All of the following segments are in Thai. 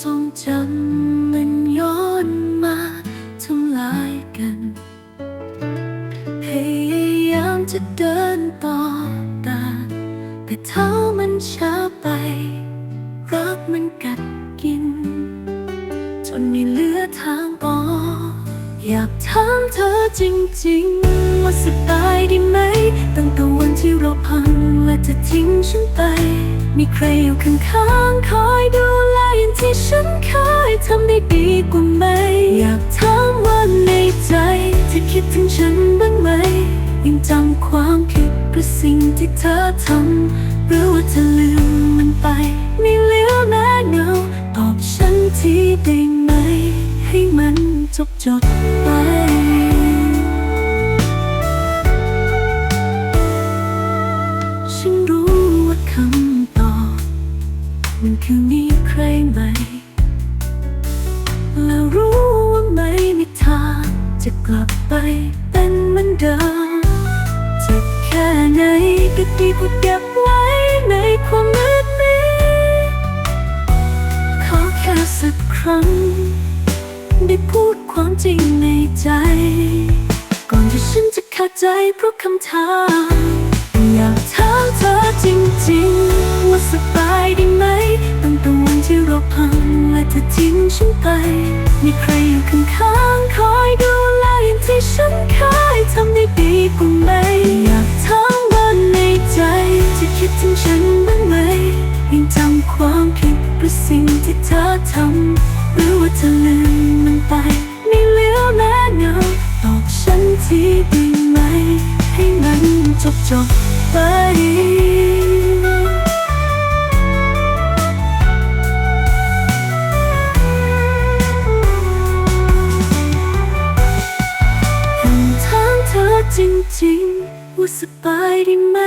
ทรงจำมันย้อนมาทำลายกัน พยายามจะเดินต่อแต่แต่เท้ามันช้าไป รักมันกัดกิน จนไม่เหลือทางออกอยากถามเธอจริงๆ ว่าสบายดีไหม ตั้งแต่วันที่เราพัง และเธอทิ้งฉันไป มีใครอยู่ข้างๆคอยดูแลอย่างที่ฉันเคยทำได้ดีกว่าไหม อยากถามว่าในใจเธอคิดถึงฉันบ้างไหม ยังจำความผิดหรือสิ่งที่เธอทำหรือว่าเธอลืมมันไป ไม่เหลือแม้เงาตอบฉันทีได้ไหม ให้มันจบจดไป มันคือมีใครไหม แล้วรู้ว่าไม่มีทางจะกลับไปเป็นเหมือนเดิมจ็บแค่ไหนก็ดีกว่าเก็บไว้ในความมืดมิดขอแค่สักครั้ง ได้พูดความจริงในใจ ก่อนที่ฉันจะขาดใจเพราะคำถามอยากถามเธอจริงๆว่าสบ พังและเธอทิ้งฉันไป มีใครอยู่ข้างๆคอยดูแลอย่างที่ฉันเคยทำได้ดีกว่าไหม อยากถามว่าในใจ จะคิดถึงฉันบ้างไหมยังจำความผิดหรือสิ่งที่เธอทำหรือว่าเธอลืมมันไปไม่เหลือแม้เงาตอบฉันทีได้ไหม ให้มันจบจบไป จริงๆ ว่าสบายดีไหม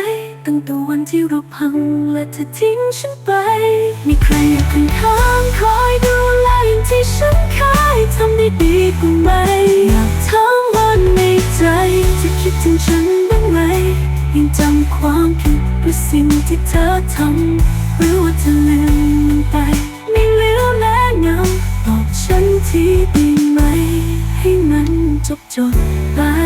ตั้งแต่วันที่เราพังและเธอทิ้งฉันไป มีใครอยู่ข้างๆคอยดูแลอย่างที่ฉันเคยทำได้ดีกว่าไหมอยากถามว่าในใจจะคิดถึงฉันบ้างไหม ยังจำความผิดหรือสิ่งที่เธอทำหรือว่าเธอลืมไปไม่เหลือแม้เงาตอบฉันทีได้ไหม ให้มันจบจบไป